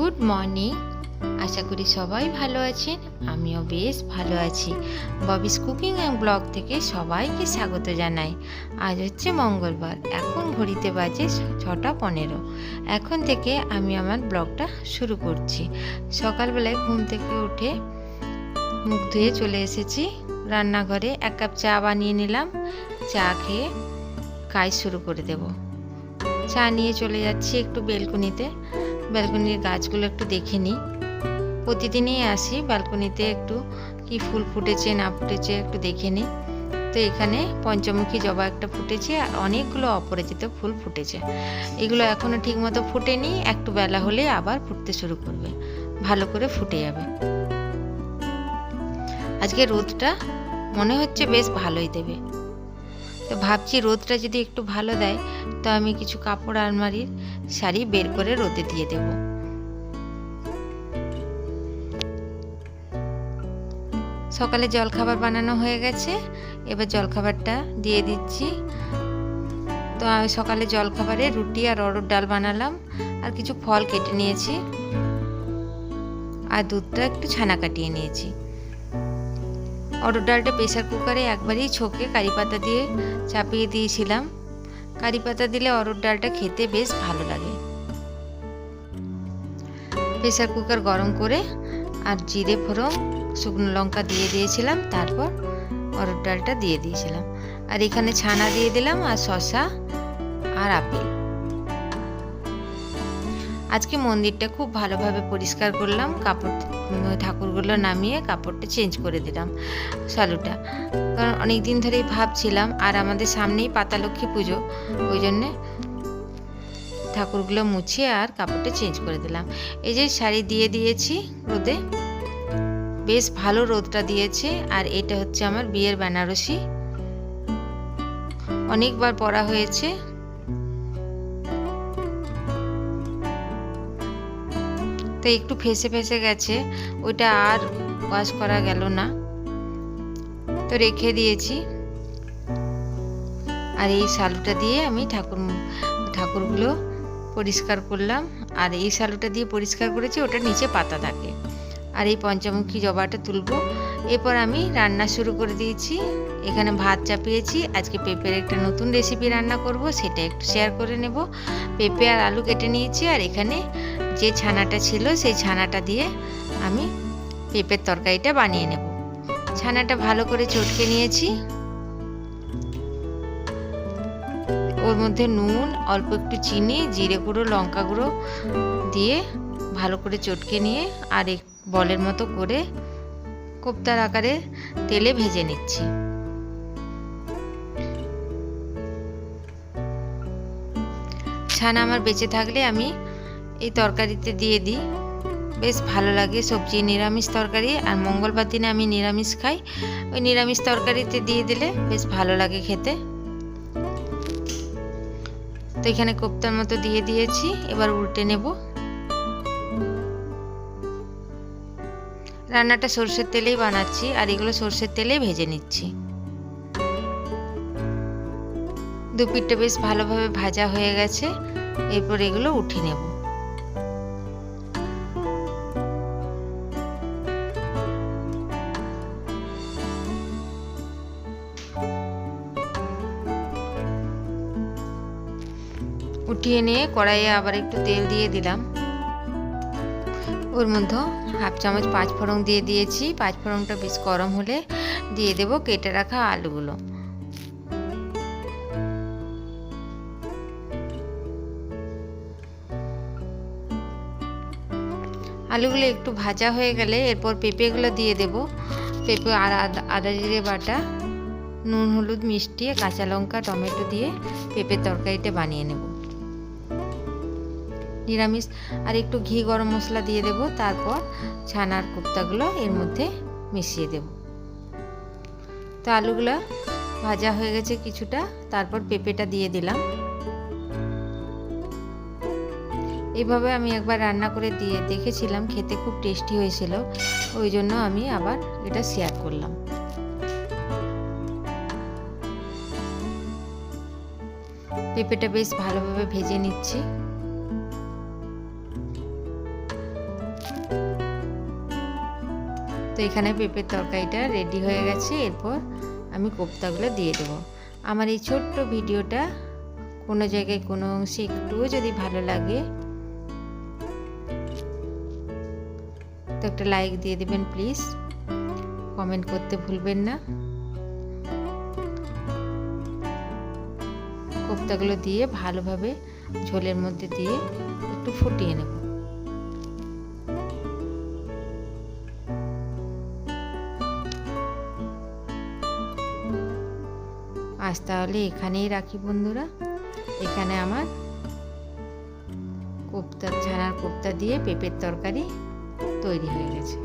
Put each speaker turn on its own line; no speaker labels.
Good morning. আশা করি সবাই ভালো আছেন, আমিও বেশ ভালো আছি। ববিস কুকিং অ্যান্ড ব্লগ থেকে সবাইকে স্বাগত জানাই। আজ হচ্ছে মঙ্গলবার, এখন ঘড়িতে বাজে ছটা পনেরো। এখন থেকে আমি আমার ব্লগটা শুরু করছি। সকালবেলায় ঘুম থেকে উঠে মুখ ধুয়ে চলে এসেছি। রান্নাঘরে এক কাপ চা বানিয়ে নিলাম। চা খেয়ে কাজ শুরু করে দেব। চা নিয়ে চলে যাচ্ছি একটু বেলকুনিতে। ব্যালকনির গাছগুলো একটু দেখে নিই। প্রতিদিনই আসি ব্যালকনিতে একটু কি ফুল ফুটেছে, না ফুটেছে একটু দেখে নিই। তো এখানে পঞ্চমুখী জবা একটা ফুটেছে, আর অনেকগুলো অপরাজিত ফুল ফুটেছে। এগুলো এখনও ঠিকমতো ফুটেনি, একটু বেলা হলে আবার ফুটতে শুরু করবে। ভালো করে ফুটে যাবে। আজকে রোদটা মনে হচ্ছে বেশ ভালোই দেবে। তো ভাবছি রোদটা যদি একটু ভালো দেয়, তো আমি কিছু কাপড় আলমারির শাড়ি বের করে রোদে দিয়ে দেব। সকালে জলখাবার বানানো হয়ে গেছে। এবার জলখাবারটা দিয়ে দিচ্ছি। তো আমি সকালে জলখাবারে রুটি আর অরড় ডাল বানালাম। আর কিছু ফল কেটে নিয়েছি। আর দুধটা একটু ছানা কাটিয়ে নিয়েছি। অরড় ডালটা প্রেসার কুকারে একবারই ছোকে কারি পাতা দিয়ে চাপিয়ে দিয়েছিলাম। কারি পাতা দিলে অরুর ডালটা খেতে বেশ ভালো লাগে। প্রেশার কুকার গরম করে আর জিরে, ফোড়ন, শুকনো লঙ্কা দিয়ে দিয়েছিলাম, তারপর অরুর ডালটা দিয়ে দিয়েছিলাম। আর এখানে ছানা দিয়ে দিলাম আর শশা আর আপেল। আজকে মন্দিরটা খুব ভালোভাবে পরিষ্কার করলাম, কাপড় ঠাকুরগুলো নামিয়ে কাপড়টা চেঞ্জ করে দিলাম, সালুটা। কারণ অনেক দিন ধরেই ভাবছিলাম, আর আমাদের সামনেই পাতালক্ষ্মী পুজো, ওই জন্যে ঠাকুরগুলো মুছিয়ে আর কাপড়টা চেঞ্জ করে দিলাম। এই যে শাড়ি দিয়ে দিয়েছি রোদে, বেশ ভালো রোদটা দিয়েছে, আর এটা হচ্ছে আমার বিয়ের বেনারসি। অনেকবার পরা হয়েছে তো একটু ফেসে ফেসে গেছে, ওইটা আর ওয়াশ করা গেল না। তো রেখে দিয়েছি। আর এই শালুটা দিয়ে আমি ঠাকুর, ঠাকুরগুলো পরিষ্কার করলাম। আর এই শালুটা দিয়ে পরিষ্কার করেছি, ওটা নিচে পাতা থাকে। আর এই পঞ্চমুখী জবাটা তুলবো। এরপর আমি রান্না শুরু করে দিয়েছি। এখানে ভাত চাপিয়েছি। আজকে পেঁপের একটা নতুন রেসিপি রান্না করব, সেটা একটু শেয়ার করে নেব। পেঁপে আর আলু কেটে নিয়েছি। আর এখানে যে ছানাটা ছিল, সেই ছানাটা দিয়ে আমি পেঁপের তরকারিটা বানিয়ে নেব। ছানাটা ভালো করে চটকে নিয়েছি। ওর মধ্যে নুন, অল্প একটু চিনি, জিরে গুঁড়ো, লঙ্কা গুঁড়ো দিয়ে ভালো করে চটকে নিয়ে আর এক বলের মতো করে কোপ্তার আকারে তেলে ভেজে নিচ্ছি। ছানা আমার বেঁচে থাকলে আমি এই তরকারিতে দিয়ে দিই। বেশ ভালো লাগে সবজি, নিরামিষ তরকারি আর মঙ্গলবার দিনে আমি নিরামিষ খাই। ওই নিরামিষ তরকারিতে দিয়ে দিলে বেশ ভালো লাগে খেতে। তো এখানে কোপ্তার মতো দিয়ে দিয়েছি, এবার উল্টে নেব। রান্নাটা সর্ষের তেলেই বানাচ্ছি আর এগুলো সর্ষের তেলেই ভেজে নিচ্ছি। দু পিঠটা বেশ ভালোভাবে ভাজা হয়ে গেছে, এরপর এগুলো উঠিয়ে নেব। উঠিয়ে নিয়ে কড়াইয়ে আবার একটু তেল দিয়ে দিলাম। ওর মধ্যে হাফ চামচ পাঁচ ফোড়ন দিয়ে দিয়েছি। পাঁচ ফোড়নটা বেশ গরম হলে দিয়ে দেব কেটে রাখা আলুগুলো। আলুগুলো একটু ভাজা হয়ে গেলে এরপর পেঁপেগুলো দিয়ে দেব। পেঁপে আর আদা জিরে বাটা, নুন, হলুদ, মিষ্টি, কাঁচা লঙ্কা, টমেটো দিয়ে পেঁপের তরকারিটা বানিয়ে নেব। নিরামিষ। আর একটু ঘি গরম মশলা দিয়ে দেব, তারপর ছানার কোপ্তাগুলো এর মধ্যে মিশিয়ে দেব। তো আলুগুলো ভাজা হয়ে গেছে কিছুটা, তারপর পেঁপেটা দিয়ে দিলাম। এভাবে আমি একবার রান্না করে দিয়ে দেখেছিলাম, খেতে খুব টেস্টি হয়েছিল, ওই জন্য আমি আবার এটা শেয়ার করলাম। পেঁপেটা বেশ ভালোভাবে ভেজে নিচ্ছি। এখানে পেঁপের তরকারিটা রেডি হয়ে গেছে। এরপর আমি কোপ্তাগুলো দিয়ে দেবো। আমার এই ছোট্ট ভিডিওটা কোনো জায়গায়, কোনো অংশে একটুও যদি ভালো লাগে, তো একটা লাইক দিয়ে দেবেন প্লিজ কমেন্ট করতে ভুলবেন না। কোপ্তাগুলো দিয়ে ভালোভাবে ঝোলের মধ্যে দিয়ে একটু ফুটিয়ে নেব। আজ তাহলে এখানেই রাখি বন্ধুরা। এখানে আমার কোপ্তা, ছানার কোপ্তা দিয়ে পেঁপের তরকারি তৈরি হয়ে গেছে।